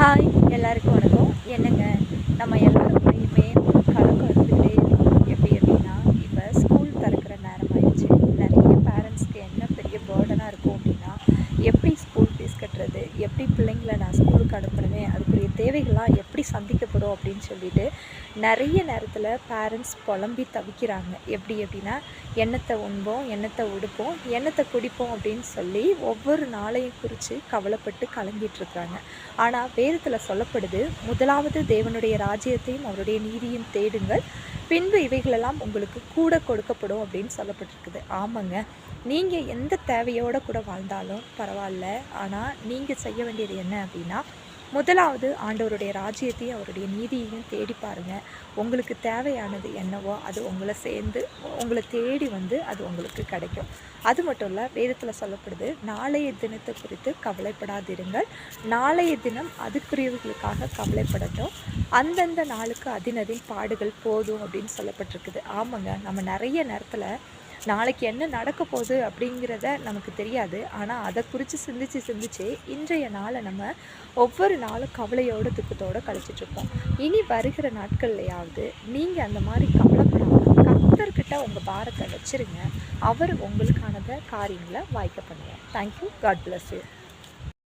Hi எல்லாருக்கும் வணக்கம். என்னங்க நம்ம எல்லாருக்குமே கணக்கு வந்துட்டு எப்படி அப்படின்னா இப்போ ஸ்கூல் திறக்கிற நேரம் ஆயிடுச்சு. நிறைய பேரண்ட்ஸ்க்கு என்ன பெரிய பேர்டனாக இருக்கும் அப்படின்னா எப்படி ஸ்கூல் ஃபீஸ் கட்டுறது எப்படி பிள்ளைங்கள நான் ஸ்கூலுக்கு அனுப்புறேன் அதுக்குரிய தேவைகள்லாம் எப்படி சந்திக்கப்படும் அப்படின்னு சொல்லிட்டு நிறைய நேரத்தில் பேரண்ட்ஸ் புலம்பி தவிக்கிறாங்க. எப்படி அப்படின்னா எண்ணத்தை உண்போம் எண்ணத்தை உடுப்போம் எண்ணத்தை குடிப்போம்? அப்படின்னு சொல்லி ஒவ்வொரு நாளையும் குறித்து கவலைப்பட்டு கலங்கிட்டுருக்காங்க ஆனால் வேதத்தில் சொல்லப்படுது முதலாவது தேவனுடைய ராஜ்யத்தையும் அவருடைய நீதியும் தேடுங்கள். பின்பு இவைகளெல்லாம் உங்களுக்கு கூட கொடுக்கப்படும் அப்படின்னு சொல்லப்பட்டிருக்குது. ஆமாங்க. நீங்கள் எந்த தேவையோடு கூட வாழ்ந்தாலும் பரவாயில்ல. ஆனால் நீங்கள் செய்ய வேண்டியது என்ன அப்படின்னா முதலாவது ஆண்டவருடைய ராஜ்யத்தையும் அவருடைய நீதியையும் தேடி பாருங்கள் உங்களுக்கு தேவையானது என்னவோ அது உங்களை சேர்ந்து உங்களை தேடி வந்து அது உங்களுக்கு கிடைக்கும். அது மட்டும் இல்லை வேதத்தில் சொல்லப்படுது நாளைய தினத்தை குறித்து கவலைப்படாதிருங்கள். நாளைய தினம் அதுக்குரியவர்களுக்காக கவலைப்படட்டும். அந்தந்த நாளுக்கு அதினதின் பாடுகள் போதும் அப்படின்னு சொல்லப்பட்டிருக்குது. ஆமாங்க நம்ம நிறைய நேரத்தில் நாளைக்கு என்ன நடக்க போகுது அப்படிங்கிறத நமக்கு தெரியாது. ஆனால் அதை குறித்து சிந்திச்சு சிந்திச்சு இன்றைய நாளை நம்ம ஒவ்வொரு நாளும் கவலையோட துக்கத்தோடு கழிச்சிட்ருப்போம் இனி வருகிற நாட்கள்லையாவது நீங்கள் அந்த மாதிரி கவலைப்படாமல் கர்த்தர்கிட்ட உங்கள் பாரத்தை வச்சுருங்க. அவர் உங்களுக்கானதை காரியங்களை வாய்க்க பண்ணுவார். Thank you God bless you